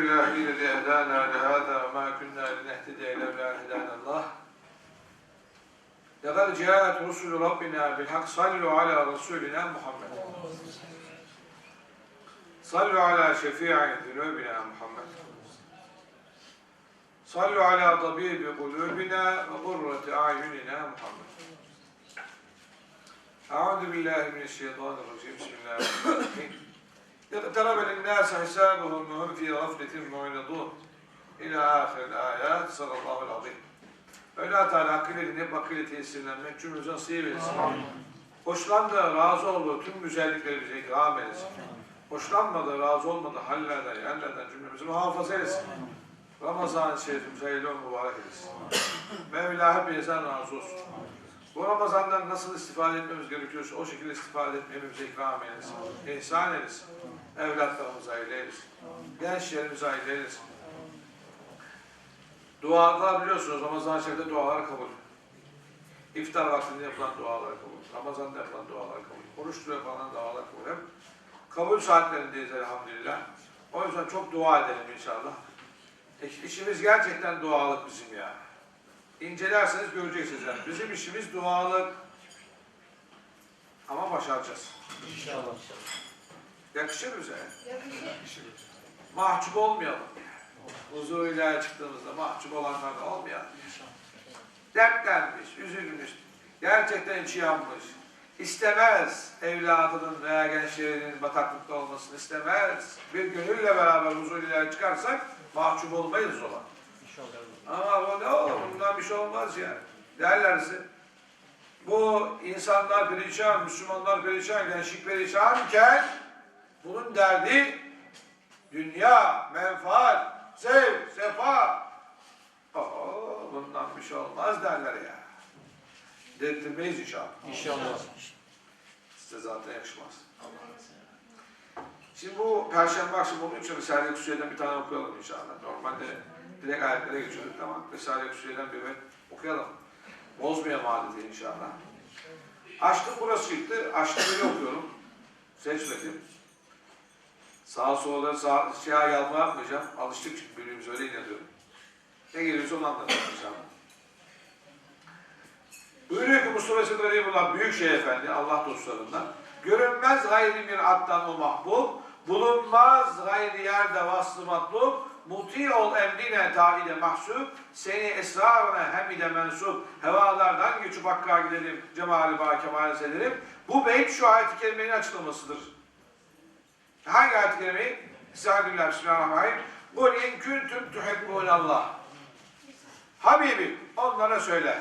lillahi lezi ehdana lehâzâ ve mâ künnâ linehtedeye levlâ ehdânallâh. لَقَدْ جَاءَتْ رُسُلُ رَبِّنَا بِالْحَقِّ صَلُّوا عَلَى رَسُولِنَا مُحَمَّدٍ صَلُّوا عَلَى شَفِيعِ ذُنُوبِنَا مُحَمَّدٍ صَلُّوا عَلَى طَبِيبِ قُلُوبِنَا وَقُرَّةِ أَعْيُنِنَا مُحَمَّدٍ أعوذ بالله من الشيطان الرجيم بسم الله الرحمن الرحيم اقترب للناس حسابهم وهم في غفلة معرضون إلى آخر الآيات صلى الله العظيم Mevla Teala hakkıyla dinleyip hakkıyla tesirlenmek cümlemize nasip eylesin. Hoşlandığı, razı olduğu tüm güzellikleri bize ikram eylesin. Hoşlanmadığı, razı olmadığı hallerden, yerlerden cümlemizi muhafaza eylesin. Ramazan-ı Şerifimiz hayırlı ve mübarek eylesin. Mevla hepinizden razı olsun. Bu Ramazan'dan nasıl istifade etmemiz gerekiyorsa o şekilde istifade etmemize ikram eylesin. İhsan eylesin. Evlatlarımıza hayırlı eylesin. Gençlerimize eylesin. Dualar biliyorsunuz Ramazan-ı Şerif'te dualar kabul. İftar vaktinde yapılan dualar kabul. Ramazan'da yapılan dualar kabul. Oruçlu yapılan dualar kabul. Hep kabul saatlerindeyiz elhamdülillah. O yüzden çok dua edelim inşallah. İş- İşimiz gerçekten dualık bizim ya. İncelerseniz göreceksiniz yani. Bizim işimiz dualık. Ama başaracağız. İnşallah. Yakışır bize. Mahcup olmayalım. Huzuruyla çıktığımızda mahcup olanlar da olmayalım. Dertlenmiş, üzülmüş, gerçekten içi yanmış. İstemez evladının veya gençlerinin bataklıkta olmasını istemez. Bir gönülle beraber huzuruyla çıkarsak mahcup olmayız olan. İnşallah. Ama bu ne olur? Bundan bir şey olmaz ya. Derlerse bu insanlar perişan, Müslümanlar perişan, gençlik perişanken bunun derdi dünya, menfaat, zevk, sefa. Oo, bundan bir şey olmaz derler ya. Dedirtmeyiz inşallah. İnşallah. Size zaten yakışmaz. Şimdi bu Perşembe akşamı olduğu için Risale-i bir tane okuyalım inşallah. Normalde direkt ayetlere geçiyorduk ama Risale-i Kusuye'den bir bölüm okuyalım. Bozmayalım adeti inşallah. Açtım burası çıktı. Açtım böyle okuyorum. Seçmedim. Sağa sola sağ, şey yalma yapmayacağım. Alıştık çünkü birbirimize öyle inanıyorum. Ne geliyorsa onu anlatacağım inşallah. Buyuruyor ki Mustafa Esed Aleyhisselam büyük şey efendi Allah dostlarından. Görünmez gayri bir attan o mahbub, bulunmaz gayri yerde vaslı matlub, muti ol emrine taide mahsub, seni esrarına hem ile mensup, hevalardan geçip hakka gidelim, cemali ba kemal edelim. Bu beyt şu ayet-i kerimenin açıklamasıdır. Hangi ayet-i kerimeyi? Estağfirullah, Bismillahirrahmanirrahim. Kul in kuntum tuhibbunallah. Habibim onlara söyle.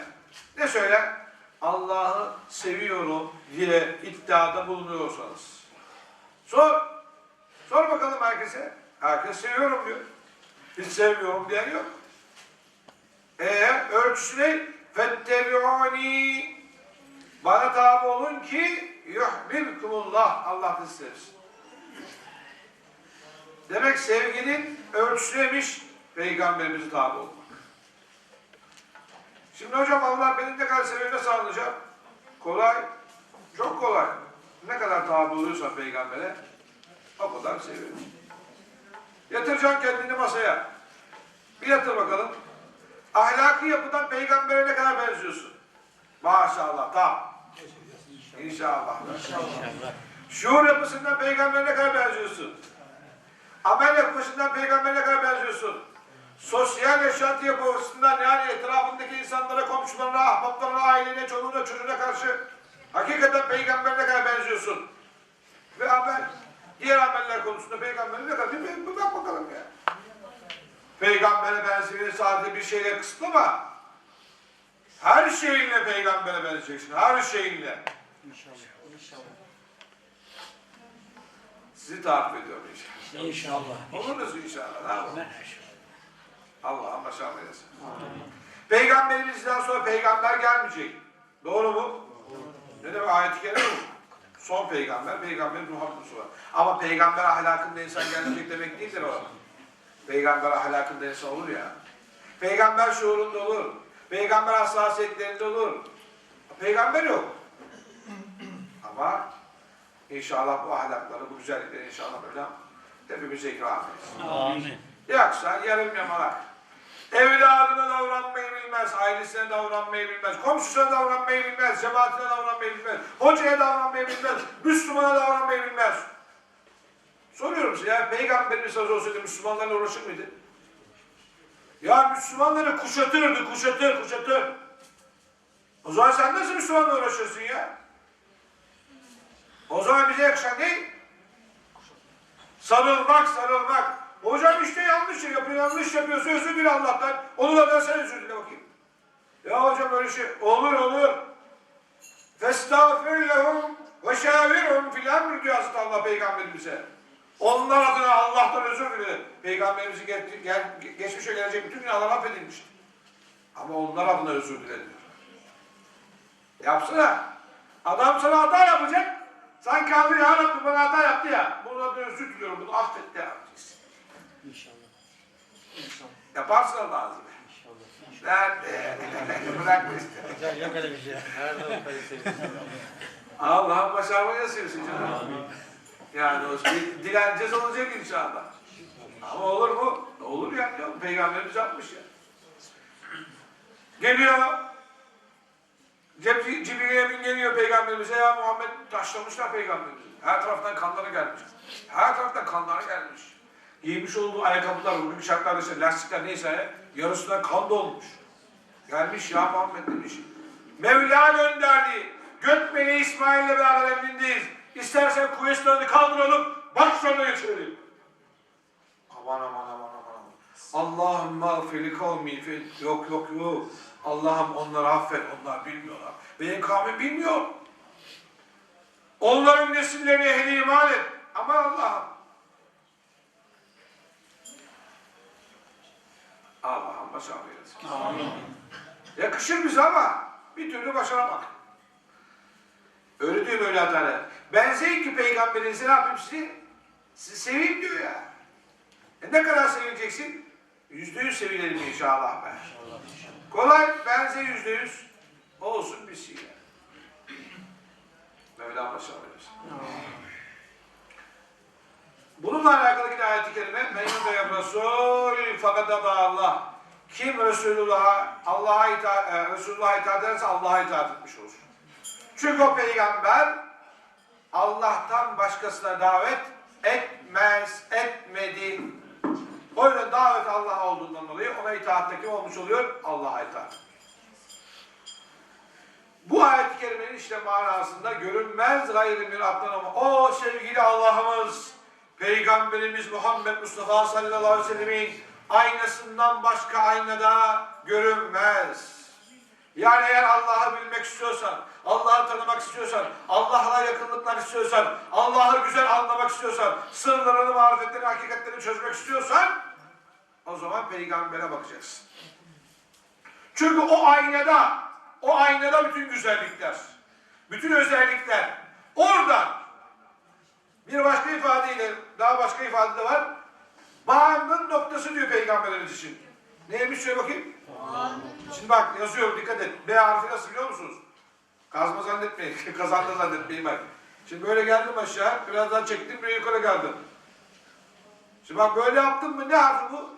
Ne söyle? Allah'ı seviyorum diye iddiada bulunuyorsanız. Sor. Sor bakalım herkese. Herkes seviyorum diyor. Hiç sevmiyorum diyen yok. Eğer ölçüsü ne? Fettebi'uni bana tabi olun ki yuhbibkumullah Allah sevsin. Demek sevginin ölçüsü neymiş? Peygamberimize tabi olmak. Şimdi hocam Allah beni ne kadar seviyor nasıl? Kolay. Çok kolay. Ne kadar tabi oluyorsan peygambere o kadar seviyorum. Yatıracaksın kendini masaya. Bir yatır bakalım. Ahlaki yapıdan peygambere ne kadar benziyorsun? Maşallah tam. İnşallah. İnşallah. Şuur yapısından peygambere ne kadar benziyorsun? Amel yapısından peygambere ne kadar benziyorsun? Sosyal yaşantı yapısından yani etrafındaki insanlara, komşularına, ahbaplarına, ailene, çoluğuna, çocuğuna karşı hakikaten peygambere ne kadar benziyorsun? Ve amel, diğer ameller konusunda peygambere ne kadar, bir, bak bakalım ya. Peygambere benzemeni sadece bir şeyle kısıtlama. Her şeyinle peygambere benzeyeceksin, her şeyinle. İnşallah. İnşallah. Sizi takip ediyorum inşallah. İnşallah. Oluruz inşallah. Allah'a başarılı eylesin. Peygamberimizden sonra peygamber gelmeyecek. Doğru mu? Ne demek ayet-i kerime bu? Son peygamber, peygamber Muhammed Mustafa. Ama peygamber ahlakında insan gelmeyecek demek değildir o. Peygamber ahlakında insan olur ya. Peygamber şuurunda olur. Peygamber hassasiyetlerinde olur. Peygamber yok. Ama inşallah bu ahlakları, bu güzellikleri inşallah böyle hepimize ikram etsin. Amin. Yoksa yarım yamalak. Evladına davranmayı bilmez, ailesine davranmayı bilmez, komşusuna davranmayı bilmez, cemaatine davranmayı bilmez, hocaya davranmayı bilmez, Müslümana davranmayı bilmez. Soruyorum size ya, Peygamberimiz söz olsaydı Müslümanlarla uğraşır mıydı? Ya Müslümanları kuşatırdı, kuşatır, kuşatır. O zaman sen nasıl Müslümanla uğraşırsın ya? O zaman bize yakışan ne? Sarılmak, sarılmak. Hocam işte yanlış şey yapıyor, yanlış yapıyorsa özür dile Allah'tan. Onu da ben sen özür dile bakayım. Ya hocam öyle şey olur olur. Festağfir lehum ve şavirhum fil emr diyor Hazreti Allah Peygamberimize. Onlar adına Allah'tan özür dile. Peygamberimizin gel, gel, geçmişe gelecek bütün günahlar affedilmiştir. Ama onlar adına özür dile diyor. Yapsana. Adam sana hata yapacak. Sanki abi ya Rabbi bana hata yaptı ya. Buna da özür diliyorum. Bunu affet de yapacaksın. İnşallah. İnşallah. Yaparsın izniyle. İnşallah. Nerede? Bırak bu işte. Güzel yok öyle bir şey. Her zaman. Allah'ın başarmayı nasipsin canım. Yani o şey, dileneceğiz olacak inşallah. Ama olur mu? Olur yani. Yok. Peygamberimiz yapmış ya. Geliyor. Cib- Cibril Emin geliyor peygamberimize ya Muhammed taşlamışlar peygamberimizi. Her taraftan kanları gelmiş. Her taraftan kanları gelmiş. Giymiş olduğu ayakkabılar, bugün şartlarda işte lastikler neyse yarısına kan dolmuş. Gelmiş ya Muhammed demiş. Mevla gönderdi. Gök meleği İsmail'le beraber emrindeyiz. İstersen kuvvetlerini kaldıralım, başlarına geçirelim. Aman aman aman aman. Allah'ım mağfiri kavmi Yok yok yok. Allah'ım onları affet. Onlar bilmiyorlar. Benim kavmim bilmiyor. Onların nesillerine ehli iman et. Aman Allah'ım. Allah'ım başarılı eylesin. Amin. Yakışır bize ama bir türlü başaramak. Öyle diyor Mevla Teala. Benzeyin ki peygamberinize ne yapayım sizi? Sizi seveyim diyor ya. E ne kadar sevileceksin? Yüzde yüz sevilelim inşallah. İnşallah. Kolay, benze yüzde yüz. Olsun bir şey. Mevla başarılı eylesin. Bununla alakalı yine ayet-i kerime men yute'ir Resul fakat Allah. Kim Resulullah'a Allah'a itaat, e, Resulullah'a itaat ederse Allah'a itaat etmiş olur. Çünkü o peygamber Allah'tan başkasına davet etmez, etmedi. O yüzden davet Allah'a olduğundan dolayı ona itaatte kim olmuş oluyor? Allah'a itaat. Bu ayet-i kerimenin işte manasında görünmez gayrı bir. O sevgili Allah'ımız, Peygamberimiz Muhammed Mustafa sallallahu aleyhi ve sellemin aynasından başka aynada görünmez. Yani eğer Allah'ı bilmek istiyorsan, Allah'ı tanımak istiyorsan, Allah'la yakınlıklar istiyorsan, Allah'ı güzel anlamak istiyorsan, sırlarını, marifetlerini, hakikatlerini çözmek istiyorsan, o zaman peygambere bakacaksın. Çünkü o aynada, o aynada bütün güzellikler, bütün özellikler oradan bir başka ifadeyle, daha başka ifade de var. Bağımın noktası diyor peygamberimiz için. Neymiş şöyle bakayım. Şimdi bak yazıyorum dikkat et. B harfi nasıl biliyor musunuz? Kazma zannetmeyin. Kazandı zannetmeyin bak. Şimdi böyle geldim aşağı. Birazdan çektim bir yukarı geldim. Şimdi bak böyle yaptım mı ne harfi bu?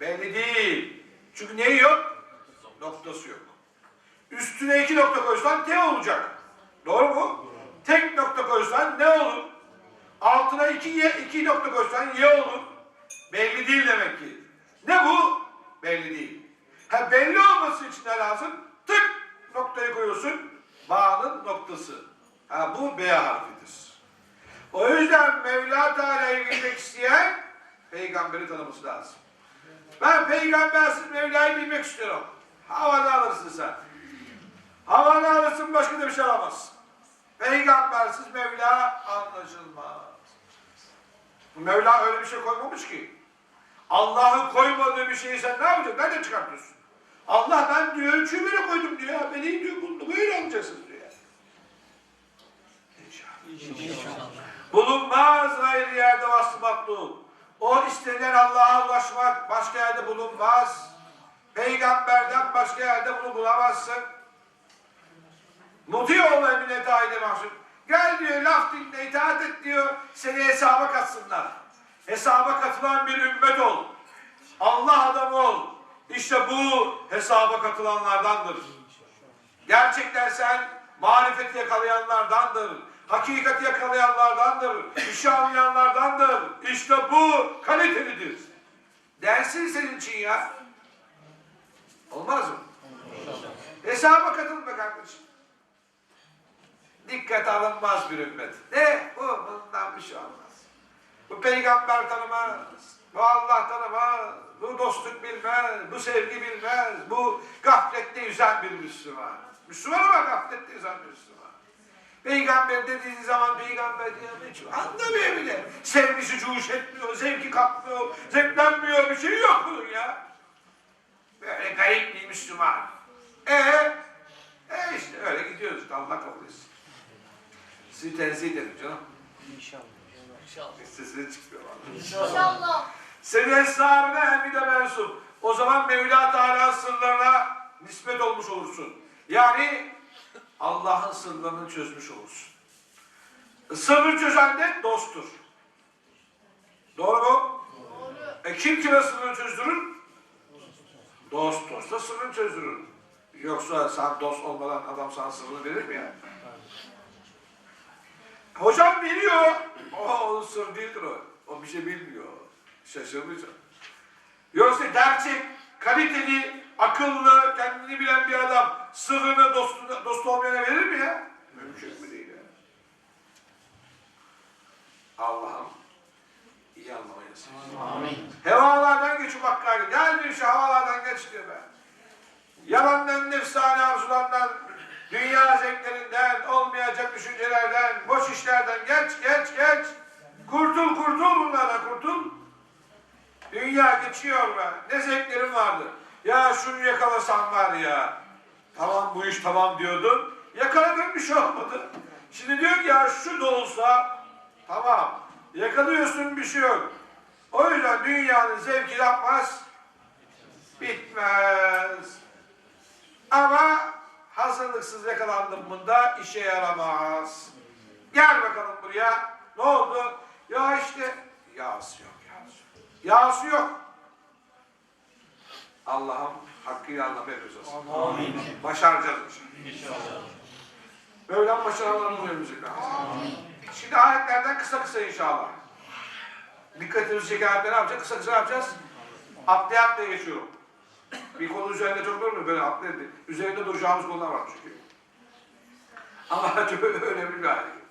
Belli değil. Çünkü neyi yok? Noktası yok. Üstüne iki nokta koysan T olacak. Doğru mu? Tek nokta koysan ne olur? Altına iki, iki nokta koysan Y olur. Belli değil demek ki. Ne bu? Belli değil. Ha belli olması için ne lazım? Tık noktayı koyuyorsun. Bağının noktası. Ha bu B harfidir. O yüzden Mevla Teala'yı bilmek isteyen peygamberi tanıması lazım. Ben peygambersiz Mevla'yı bilmek istiyorum. Havada alırsın sen. Havada alırsın başka da bir şey alamazsın. Peygambersiz Mevla anlaşılmaz. Mevla öyle bir şey koymamış ki. Allah'ın koymadığı bir şeyi sen ne yapacaksın? Nereden çıkartıyorsun? Allah ben diyor ölçüyü böyle koydum diyor. Beni diyor bunu böyle alacaksınız diyor. İnşallah. İnşallah. Bulunmaz gayrı yerde vaslı matlub. O istenilen Allah'a ulaşmak başka yerde bulunmaz. Peygamberden başka yerde bunu bulamazsın. Muti ol emine taide mahsul. Gel diyor laf dinle itaat et diyor seni hesaba katsınlar. Hesaba katılan bir ümmet ol. Allah adamı ol. İşte bu hesaba katılanlardandır. Gerçekten sen marifeti yakalayanlardandır. Hakikati yakalayanlardandır. işi anlayanlardandır. İşte bu kalitelidir. Dersin senin için ya. Olmaz mı? Hesaba katıl be kardeşim. Dikkat alınmaz bir ümmet. Ne? Bu bundan bir şey olmaz. Bu peygamber tanımaz. Bu Allah tanımaz. Bu dostluk bilmez. Bu sevgi bilmez. Bu gaflette yüzen bir Müslüman. Müslüman ama gaflette yüzen bir Müslüman. Peygamber dediği zaman peygamber diyor hiç anlamıyor bile. Sevgisi cuhuş etmiyor, zevki kapmıyor, zevklenmiyor bir şey yok bunun ya. Böyle garip bir Müslüman. E, e işte öyle gidiyoruz. Allah kabul etsin. Sizi tenzih ederim canım. İnşallah. Sesine çıkmıyor vallahi. İnşallah. Senin esrarına hem de mensup. O zaman Mevla Teala sırlarına nispet olmuş olursun. Yani Allah'ın sırlarını çözmüş olursun. Sırrı çözen de dosttur. Doğru mu? Doğru. E kim kime sırrını çözdürür? Dost dostla sırrını çözdürür. Yoksa sen dost olmadan adam sana sırrını verir mi ya? Hocam biliyor. O onun sır değildir o. O bir şey bilmiyor. Şaşırmayacak. Yoksa gerçek, kaliteli, akıllı, kendini bilen bir adam sırrını dostuna, dostu olmayana verir mi ya? Mümkün mü değil ya? Allah'ım iyi anlamayı nasip. Amin. Hevalardan geçip Hakkari. Gelmiyor şu havalardan geç diyor be. Yalandan, nefsane arzulardan, dünya düşüncelerden, boş işlerden geç, geç, geç. Kurtul, kurtul bunlardan, kurtul. Dünya geçiyor be. Ne zevklerim vardı. Ya şunu yakalasam var ya. Tamam bu iş tamam diyordun. Yakaladın bir şey olmadı. Şimdi diyor ki ya şu da olsa tamam. Yakalıyorsun bir şey yok. O yüzden dünyanın zevki yapmaz. Bitmez. Ama hazırlıksız yakalandım bunda işe yaramaz. Gel bakalım buraya. Ne oldu? Ya işte yağsı yok, yağsı yok. Yok. Allah'ım hakkıyla anlamayı olsun. Amin. Başaracağız inşallah. Mevlam başarılarını önümüze Şimdi ayetlerden kısa kısa inşallah. Dikkatimizi çekerken ne yapacağız? Kısa kısa ne yapacağız? Atlaya atlaya geçiyorum. Bir konu üzerinde çok durmuyor böyle atlaya. Üzerinde duracağımız konular var çünkü. Ama çok önemli bir ayet.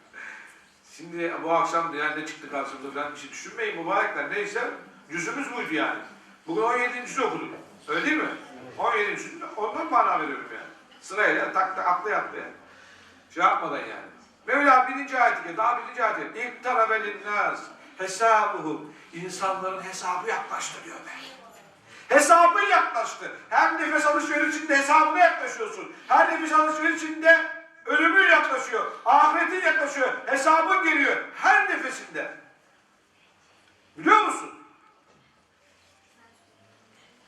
Şimdi bu akşam yani ne çıktı karşımıza falan bir şey düşünmeyin mübarekler. Neyse yüzümüz buydu yani. Bugün 17. okuduk. Öyle değil mi? 17. Ondan mana veriyorum yani. Sırayla tak tak atlaya atlaya. Şey yapmadan yani. Mevla birinci ayeti ki daha birinci ayeti. İlk tarabelin nas hesabuhum. İnsanların hesabı yaklaştı diyor be. Hesabı yaklaştı. Her nefes alışverişinde hesabına yaklaşıyorsun. Her nefes alışverişinde ölümün yaklaşıyor. Ahiretin yaklaşıyor. Hesabın geliyor. Her nefesinde. Biliyor musun?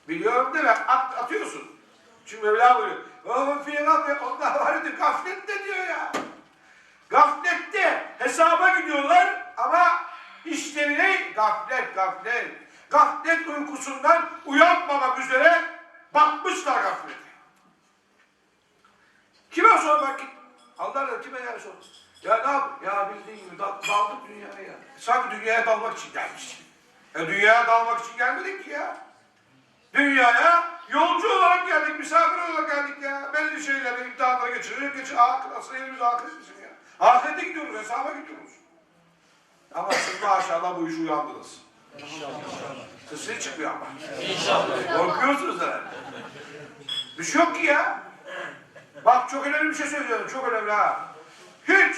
Biliyorum deme. At, atıyorsun. Çünkü Mevla buyuruyor. "Ve fî gaflet." Onlar var idi gaflette diyor ya. Gaflette hesaba gidiyorlar ama işleri ne? Gaflet, gaflet. Gaflet uykusundan uyanmamak üzere bakmışlar gaflete. Kime sormak? Allah da kime yer sor. Ya ne yap? Ya bildiğin gibi dal, daldık dünyaya. ya. Sanki dünyaya dalmak için gelmiş. Ya dünyaya dalmak için gelmedik ki ya. Dünyaya yolcu olarak geldik, misafir olarak geldik ya. Belli şeyleri, imtihanları geçireceğiz. Geçir, ahiret, asıl elimiz ahiret bizim ya. Ahirete gidiyoruz, hesaba gidiyoruz. Ama siz maşallah bu işi uyandınız. Sesini çıkmıyor ama. İnşallah. Korkuyorsunuz herhalde. Bir şey yok ki ya. Bak çok önemli bir şey söylüyorum, çok önemli ha. Hiç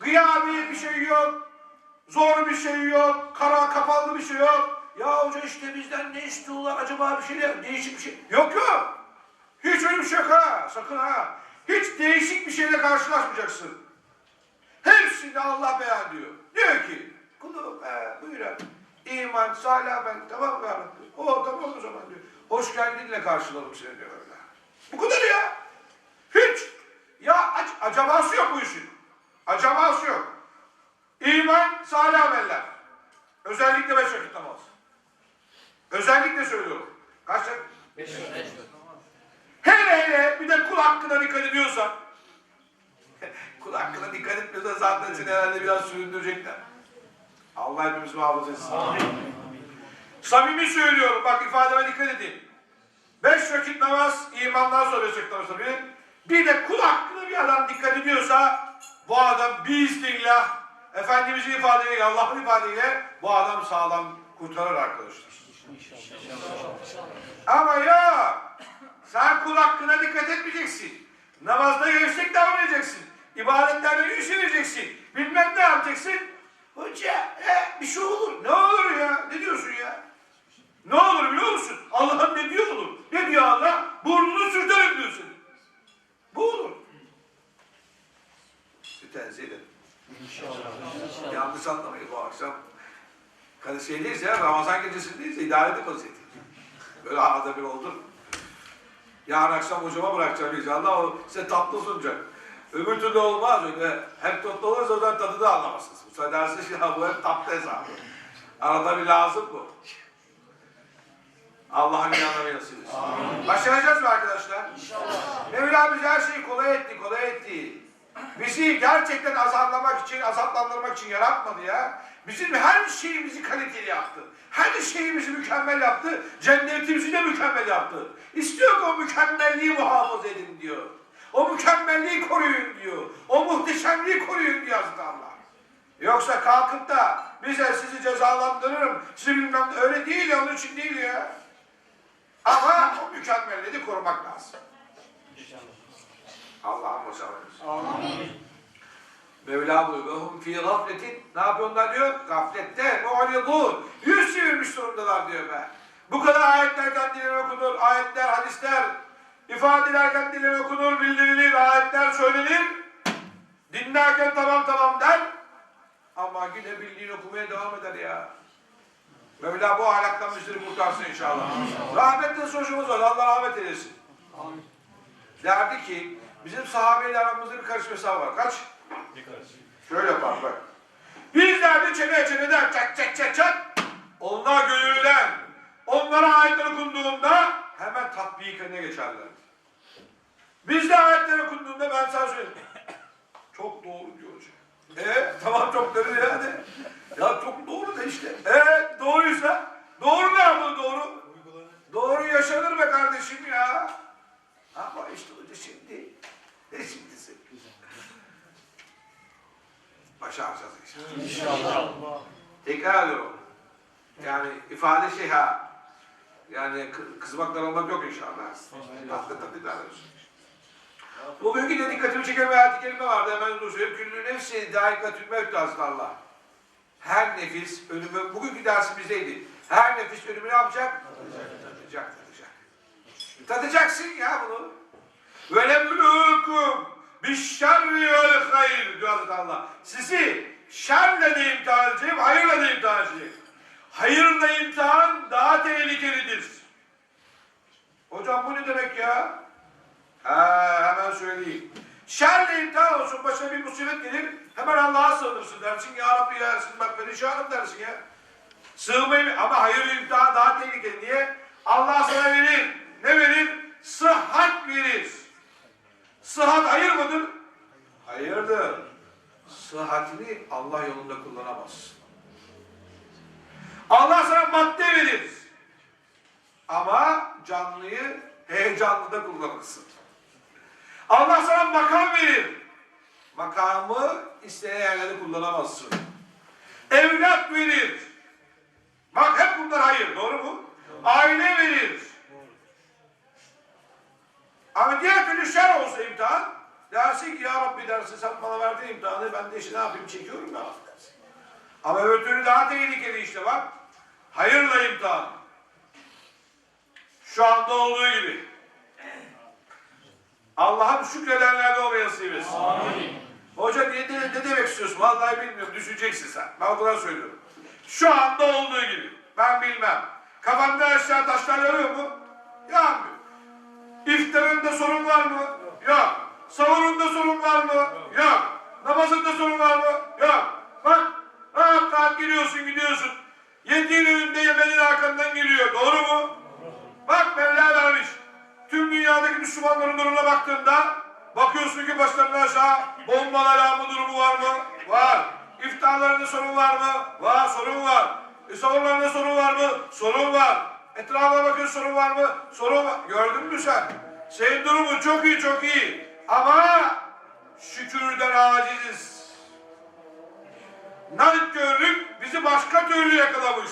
gıyabi bir şey yok, zor bir şey yok, kara kapalı bir şey yok. Ya hoca işte bizden ne istiyorlar acaba bir şeyler, değişik bir şey. Yok yok. Hiç öyle bir şey yok ha, sakın ha. Hiç değişik bir şeyle karşılaşmayacaksın. Hepsini Allah beyan diyor. Diyor ki, kulum e, buyurun. İman, salih amel, tamam mı? O tamam o zaman diyor. Hoş geldinle karşılarım seni diyor öyle. Bu kadar ya. Acabası yok bu işin. Acabası yok. İman, salih ameller. Özellikle beş vakit namaz. Özellikle söylüyorum. Kaç vakit? Beş Hele hele bir de kul hakkına dikkat ediyorsan. kul hakkına dikkat etmiyorsan zaten seni herhalde biraz süründürecekler. Allah hepimizi muhafaza etsin. Samimi söylüyorum bak ifademe dikkat edin. Beş vakit namaz imandan sonra beş vakit namaz tabii. Bir de kul hakkına bir adam dikkat ediyorsa bu adam biiznillah Efendimizin ifadeyle Allah'ın ifadeyle bu adam sağlam kurtarır arkadaşlar. Ama ya sen kul hakkına dikkat etmeyeceksin. Namazda gevşek devam edeceksin. İbadetlerde yüz vereceksin. Bilmem ne yapacaksın. Hoca e, bir şey olur. Ne olur ya? Ne diyorsun ya? Ne olur biliyor musun? Allah'ın ne diyor olur? Ne diyor Allah? Burnunu sürterim diyor senin. Bu olur. Tenzih ederim. Yanlış anlamayın bu akşam. Kadıköy'deyiz ya, Ramazan gecesindeyiz, idare edin vaziyeti. Böyle arada bir oldu. Yarın akşam hocama bırakacağım inşallah, o size tatlı sunacak. Öbür türlü olmaz öyle. Hep tatlı olursa o zaman tadı da anlamazsınız. Bu sefer dersiniz ya bu hep tatlı hesabı. Arada bir lazım bu. Allah'ın yanına nasip etsin. Başaracağız mı arkadaşlar? İnşallah. Mevla bize her şeyi kolay etti, kolay etti. Bizi gerçekten azarlamak için, azaplandırmak için yaratmadı ya. Bizim her şeyimizi kaliteli yaptı. Her şeyimizi mükemmel yaptı. Cennetimizi de mükemmel yaptı. İstiyor ki o mükemmelliği muhafaza edin diyor. O mükemmelliği koruyun diyor. O muhteşemliği koruyun diyor Hazreti Allah. Yoksa kalkıp da bize sizi cezalandırırım, sizi bilmem öyle değil ya, onun için değil ya. Ama o mükemmelliği de korumak lazım. Allah'ım o Mevla buyuruyor. Hum fi gafletin. Ne yapıyorlar diyor? Gaflette. Mu'ridun. Yüz çevirmiş durumdalar diyor be. Bu kadar ayetlerken dilleri okunur. Ayetler, hadisler, ifadelerken dilleri okunur, bildirilir, ayetler söylenir. Dinlerken tamam tamam der. Ama yine bildiğini okumaya devam eder ya. Mevla bu ahlaktan bizleri kurtarsın inşallah. Rahmetle sonucumuz var. Allah rahmet eylesin. Derdi ki bizim sahabeyle aramızda bir karışma var. Kaç? Şöyle yapar bak. Bizler de çene çeneden çak çak çak çak. Onlar gönüllüden. Onlara ayetler okunduğunda hemen tatbikine geçerler. Bizde ayetler okunduğunda ben sana söyleyeyim. Çok doğru diyor hocam. E tamam çok doğru yani. Ya çok doğru da işte. E doğruysa doğru ne yapılır doğru? Doğru yaşanır be kardeşim ya. Ama işte hoca şimdi ne şimdisi? Başaracağız inşallah. İnşallah. Tekrar ediyorum. Yani ifade şey ha. Yani kı- kızmaktan olmak yok inşallah. Tatlı tatlı idare ediyorsun. Bugünkü de dikkatimi çeken bir ayet-i kerime vardı. Hemen onu söyleyeyim. Küllü nefsi daikatül mevt Allah. Her nefis ölümü, bugünkü dersimizdeydi. Her nefis ölümü ne yapacak? Tadacak, tadacak. Tadacaksın ya bunu. Ve leblukum bişşerri vel hayır diyor Hazreti Allah. Sizi şerle de imtihan edeceğim, hayırla da imtihan edeceğim. Hayırla imtihan daha tehlikelidir. Hocam bu ne demek ya? Ha, hemen söyleyeyim. Şerle imtihan olsun, başına bir musibet gelir, hemen Allah'a sığınırsın dersin. Ya Rabbi ya dersin, bak perişanım dersin ya. Sığmayı ama hayır imtihan daha tehlikeli. Niye? Allah sana verir. Ne verir? Sıhhat verir. Sıhhat hayır mıdır? Hayırdır. Sıhhatini Allah yolunda kullanamazsın. Allah sana madde verir. Ama canlıyı heyecanlı da kullanırsın. Allah sana makam verir. Makamı istediğin yerlerde kullanamazsın. Evlat verir. Bak hep bunlar hayır. Doğru mu? Aile verir. Ama diğer türlü şer olsa imtihan, dersin ki ya Rabbi dersin sen bana verdiğin imtihanı ben de işte ne yapayım çekiyorum ya. Ama öbür türlü daha tehlikeli işte bak. Hayırla imtihan. Şu anda olduğu gibi. Allah'ım şükredenlerde olmayı nasip etsin. Hoca niye ne, ne demek istiyorsun? Vallahi bilmiyorum. Düşeceksin sen. Ben o kadar söylüyorum. Şu anda olduğu gibi. Ben bilmem. Kafamda aşağı taşlar yarıyor mu? Yağmıyor. İftarında sorun var mı? Yok. Sahurunda sorun var mı? Yok. Namazında sorun var mı? Yok. Bak, rahat rahat giriyorsun gidiyorsun. Sevdiğin önünde yemenin arkandan geliyor. Doğru mu? Bak Mevla vermiş. Tüm dünyadaki Müslümanların durumuna baktığında bakıyorsun ki başlarına aşağı bombalar yağma durumu var mı? Var. İftarlarında sorun var mı? Var. Sorun var. E, savunlarında sorun var mı? Sorun var. Etrafına bakıyorsun sorun var mı? Sorun var. Gördün mü sen? Senin durumun çok iyi çok iyi. Ama şükürden aciziz. Nankörlük bizi başka türlü yakalamış.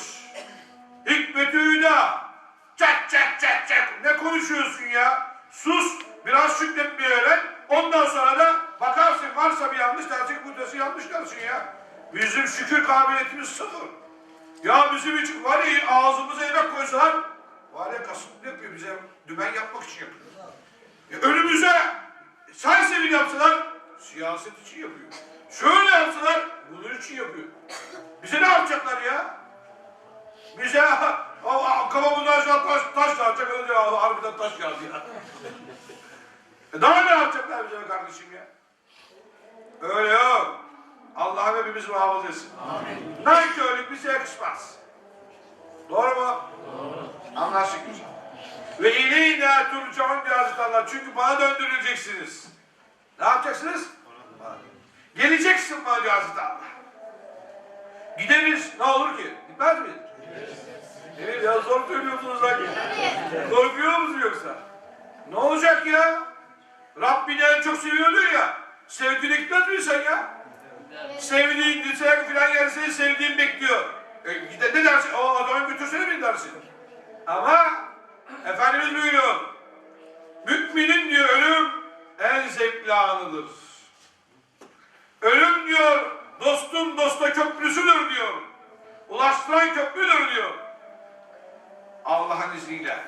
Hikmet Hüda. Çak çak çak çak. Ne konuşuyorsun ya? Sus. Biraz şükretmeyi öğren. Ondan sonra da bakarsın varsa bir yanlış dersin kudresi yanlış dersin ya. Bizim şükür kabiliyetimiz sıfır. Ya bizim için var ya ağzımıza yemek koysalar var ya kasıtlı yapıyor bize dümen yapmak için yapıyor. E, önümüze serseri yapsalar siyaset için yapıyor. Şöyle yapsalar bunun için yapıyor. Bize ne yapacaklar ya? Bize kafamızdan aşağı taş, taş dağıtacak öyle ya harbiden taş yağdı ya. E daha ne yapacaklar bize kardeşim ya? Öyle yok. Allah'ım hepimizi muhafaza etsin. Amin. Nankörlük bize yakışmaz. Doğru mu? Doğru. Anlaştık güzel. Ve ileyna turcaun diyor Hazreti Allah. Çünkü bana döndürüleceksiniz. Ne yapacaksınız? Bana. Geleceksin bana diyor Hazreti Allah. Gideriz. Ne olur ki? Gitmez mi? Evet ya zor söylüyorsunuz lan. Korkuyor musun yoksa? Ne olacak ya? Rabbini en çok seviyordun ya. Sevdiğine gitmez mi sen ya? Sevdiğin, sen filan yer seni sevdiğin bekliyor. E, gide ne dersin? O adamı götürsene mi dersin? Ama Efendimiz buyuruyor. Müminin diyor ölüm en zevkli anıdır. Ölüm diyor dostun dosta köprüsüdür diyor. Ulaştıran köprüdür diyor. Allah'ın izniyle.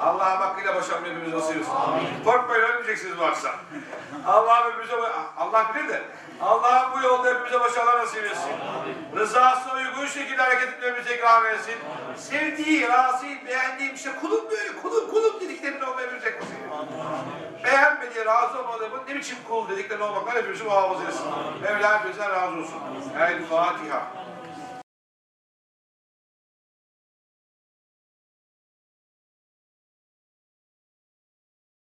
Allah'ın hakkıyla başarmayı hepimiz nasip etsin. Korkmayın ölmeyeceksiniz varsa. Allah hepimize, Allah bilir de Allah bu yolda hepimize başarılar nasip etsin. Rızasına uygun şekilde hareket etmemizi ikram etsin. Sevdiği, razı, beğendiği şey kulum böyle kulum kulum dediklerinde olmayabilecek misin? Beğenmediği, razı olmadığımın ne biçim kul dediklerinde olmaklar hepimizi muhafaza etsin. Mevla hepimizden razı olsun. El Fatiha.